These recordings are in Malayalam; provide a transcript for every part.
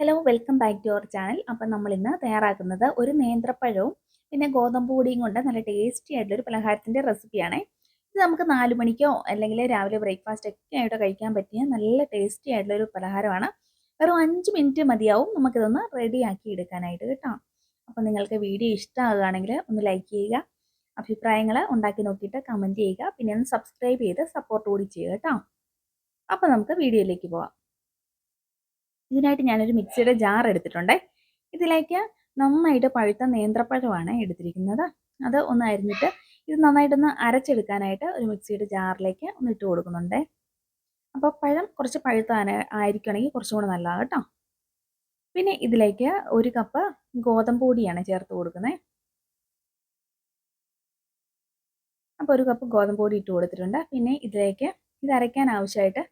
Hello welcome back to our channel അപ്പം നമ്മൾ ഇന്ന് തയ്യാറാക്കുന്നത് ഒരു നേന്ത്രപ്പഴവും പിന്നെ ഗോതമ്പ് പൊടിയും കൊണ്ട് നല്ല ടേസ്റ്റി ആയിട്ടുള്ളൊരു പലഹാരത്തിന്റെ റെസിപ്പിയാണ് ഇത് നമുക്ക് നാല് മണിക്കോ അല്ലെങ്കിൽ രാവിലെ ബ്രേക്ക്ഫാസ്റ്റ് ഒക്കെ ആയിട്ട് കഴിക്കാൻ പറ്റിയ നല്ല ടേസ്റ്റി ആയിട്ടുള്ളൊരു പലഹാരമാണ്. വെറും അഞ്ച് മിനിറ്റ് മതിയാവും നമുക്കിതൊന്ന് റെഡിയാക്കി എടുക്കാനായിട്ട് കേട്ടോ. അപ്പോൾ നിങ്ങൾക്ക് വീഡിയോ ഇഷ്ടമാകുകയാണെങ്കിൽ ഒന്ന് ലൈക്ക് ചെയ്യുക. അഭിപ്രായങ്ങൾ ഉണ്ടാക്കി നോക്കിയിട്ട് കമന്റ് ചെയ്യുക. പിന്നെ ഒന്ന് സബ്സ്ക്രൈബ് ചെയ്ത് സപ്പോർട്ട് കൂടി ചെയ്യുക കേട്ടോ. അപ്പോൾ നമുക്ക് വീഡിയോയിലേക്ക് പോവാം. ഇതിനായിട്ട് ഞാനൊരു മിക്സിയുടെ ജാർ എടുത്തിട്ടുണ്ട്. ഇതിലേക്ക് നന്നായിട്ട് പഴുത്ത നേന്ത്രപ്പഴമാണ് എടുത്തിരിക്കുന്നത്. അത് ഒന്ന് അരിഞ്ഞിട്ട് ഇത് നന്നായിട്ടൊന്ന് അരച്ചെടുക്കാനായിട്ട് ഒരു മിക്സിയുടെ ജാറിലേക്ക് ഒന്ന് ഇട്ട് കൊടുക്കുന്നുണ്ട്. അപ്പോൾ പഴം കുറച്ച് പഴുത്ത ആയിരിക്കുകയാണെങ്കിൽ കുറച്ചും കൂടെ നല്ലതാണ് കേട്ടോ. പിന്നെ ഇതിലേക്ക് ഒരു കപ്പ് ഗോതമ്പ് പൊടിയാണ് ചേർത്ത് കൊടുക്കുന്നത്. അപ്പോൾ ഒരു കപ്പ് ഗോതമ്പ് പൊടി ഇട്ട് കൊടുത്തിട്ടുണ്ട്. പിന്നെ ഇതിലേക്ക് ഇത് അരയ്ക്കാൻ ആവശ്യമായിട്ട്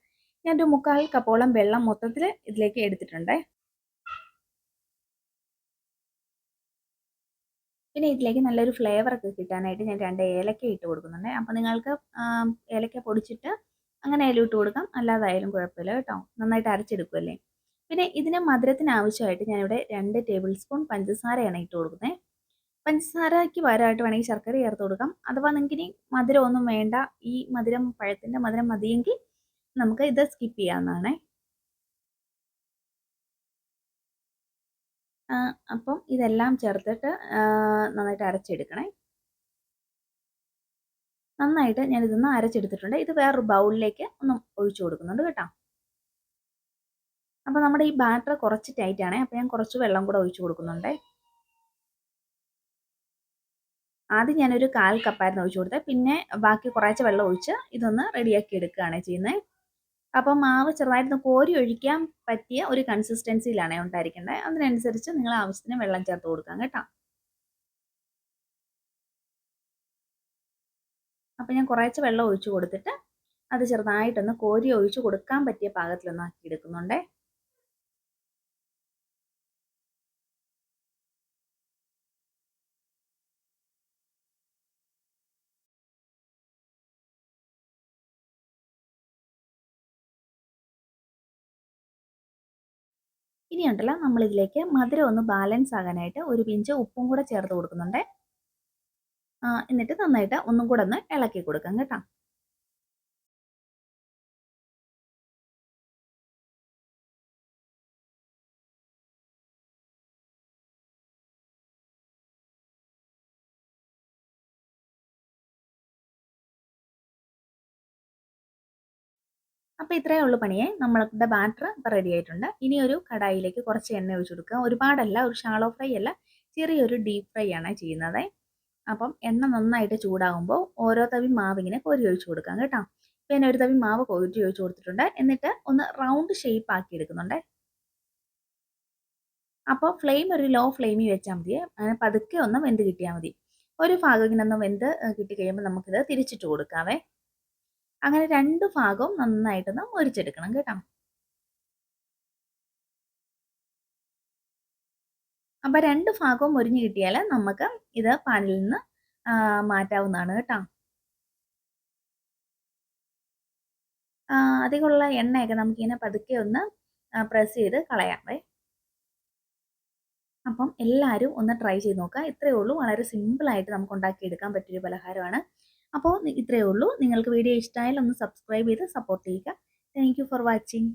ഞാനൊരു മുക്കാൽ കപ്പോളം വെള്ളം മൊത്തത്തിൽ ഇതിലേക്ക് എടുത്തിട്ടുണ്ട്. പിന്നെ ഇതിലേക്ക് നല്ലൊരു ഫ്ലേവർ ഒക്കെ കിട്ടാനായിട്ട് ഞാൻ രണ്ട് ഏലക്ക ഇട്ട് കൊടുക്കുന്നുണ്ട്. അപ്പോൾ നിങ്ങൾക്ക് ഏലക്ക പൊടിച്ചിട്ട് അങ്ങനെ ആയാലും ഇട്ട് കൊടുക്കാം. അല്ലാതായാലും കുഴപ്പമില്ല കേട്ടോ. നന്നായിട്ട് അരച്ചെടുക്കുമല്ലേ പിന്നെ ഇതിന് മധുരത്തിന് ആവശ്യമായിട്ട് ഞാനിവിടെ രണ്ട് ടേബിൾ സ്പൂൺ പഞ്ചസാരയാണ് ഇട്ട് കൊടുക്കുന്നത് പഞ്ചസാരയ്ക്ക് പകരമായിട്ട് വേണമെങ്കിൽ ശർക്കര ചേർത്ത് കൊടുക്കാം. അഥവാ നിങ്ങൾക്ക് ഇനി മധുരം ഒന്നും വേണ്ട ഈ മധുരം പഴത്തിന്റെ മധുരം മതിയെങ്കിൽ നമുക്ക് ഇത് സ്കിപ്പ് ചെയ്യാവുന്നതാണേ. അപ്പം ഇതെല്ലാം ചേർത്തിട്ട് നന്നായിട്ട് അരച്ചെടുക്കണേ. നന്നായിട്ട് ഞാൻ ഇതൊന്ന് അരച്ചെടുത്തിട്ടുണ്ട്. ഇത് വേറൊരു ബൗളിലേക്ക് ഒന്ന് ഒഴിച്ചു കൊടുക്കുന്നുണ്ട് കേട്ടോ. അപ്പോൾ നമ്മുടെ ഈ ബാറ്റർ കുറച്ച് ടൈറ്റാണേ അപ്പം അപ്പോൾ ഞാൻ കുറച്ച് വെള്ളം കൂടെ ഒഴിച്ചു കൊടുക്കുന്നുണ്ട്. ആദ്യം ഞാനൊരു കാൽ കപ്പായിരുന്നു ഒഴിച്ചു കൊടുത്തത് പിന്നെ ബാക്കി കുറേശ്ശെ വെള്ളം ഒഴിച്ച് ഇതൊന്ന് റെഡിയാക്കി എടുക്കുകയാണ് ചെയ്യുന്നത് അപ്പം മാവ് ചെറുതായിട്ടൊന്ന് കോരി ഒഴിക്കാൻ പറ്റിയ ഒരു കൺസിസ്റ്റൻസിയിലാണ് ഉണ്ടായിരിക്കേണ്ടത് അതിനനുസരിച്ച് നിങ്ങൾ ആവശ്യത്തിന് വെള്ളം ചേർത്ത് കൊടുക്കാം കേട്ടോ. അപ്പം ഞാൻ കുറേശ്ശെ വെള്ളം ഒഴിച്ചു കൊടുത്തിട്ട് അത് ചെറുതായിട്ടൊന്ന് കോരി ഒഴിച്ചു കൊടുക്കാൻ പറ്റിയ പാകത്തിലൊന്ന് ആക്കി എടുക്കുന്നുണ്ടേ ഇനി ഉണ്ടല്ലോ നമ്മളിതിലേക്ക് മധുരം ഒന്ന് ബാലൻസ് ആകാനായിട്ട് ഒരു പിഞ്ച് ഉപ്പും കൂടെ ചേർത്ത് കൊടുക്കുന്നുണ്ട്. എന്നിട്ട് നന്നായിട്ട് ഒന്നും കൂടെ ഒന്ന് ഇളക്കി കൊടുക്കാം കേട്ടോ. അപ്പോൾ ഇത്രയേ ഉള്ളൂ പണിയെ. നമ്മളുടെ ബാറ്റർ ഇപ്പോൾ റെഡി ആയിട്ടുണ്ട്. ഇനി ഒരു കടായിലേക്ക് കുറച്ച് എണ്ണ ഒഴിച്ചു കൊടുക്കുക. ഒരുപാടല്ല ഒരു ഷാളോ ഫ്രൈ അല്ല ചെറിയൊരു ഡീപ്പ് ഫ്രൈ ആണ് ചെയ്യുന്നത്. അപ്പം എണ്ണ നന്നായിട്ട് ചൂടാകുമ്പോൾ ഓരോ തവി മാവ് ഇങ്ങനെ കോരി ഒഴിച്ചു കൊടുക്കാം കേട്ടോ. പിന്നെ ഒരു തവി മാവ് കോരി ഒഴിച്ചു കൊടുത്തിട്ടുണ്ട്. എന്നിട്ട് ഒന്ന് റൗണ്ട് ഷേപ്പ് ആക്കി എടുക്കുന്നുണ്ട്. അപ്പോൾ ഫ്ലെയിം ഒരു ലോ ഫ്ലെയിമിൽ വെച്ചാൽ മതി. അങ്ങനെ പതുക്കെ ഒന്ന് വെന്ത് കിട്ടിയാൽ മതി. ഒരു ഭാഗം ഇങ്ങനെ ഒന്ന് വെന്ത് കിട്ടി കഴിയുമ്പോൾ നമുക്കിത് തിരിച്ചിട്ട് കൊടുക്കാവേ. അങ്ങനെ രണ്ട് ഭാഗവും നന്നായിട്ടൊന്ന് മുരിച്ചെടുക്കണം കേട്ടോ. അപ്പം രണ്ട് ഭാഗവും മുരിഞ്ഞ് കിട്ടിയാൽ നമുക്ക് ഇത് പാനിൽ നിന്ന് മാറ്റാവുന്നതാണ് കേട്ടോ. അധികമുള്ള എണ്ണയൊക്കെ നമുക്കിങ്ങനെ പതുക്കെ ഒന്ന് പ്രസ് ചെയ്ത് കളയാമേ അപ്പം എല്ലാവരും ഒന്ന് ട്രൈ ചെയ്ത് നോക്കുക. ഇത്രയേ ഉള്ളൂ. വളരെ സിമ്പിളായിട്ട് നമുക്ക് ഉണ്ടാക്കിയെടുക്കാൻ പറ്റിയൊരു പലഹാരമാണ്. അപ്പോൾ ഇത്രയേ ഉള്ളൂ. നിങ്ങൾക്ക് വീഡിയോ ഇഷ്ടമായാലും ഒന്ന് സബ്സ്ക്രൈബ് ചെയ്ത് സപ്പോർട്ട് ചെയ്യുക. Thank for watching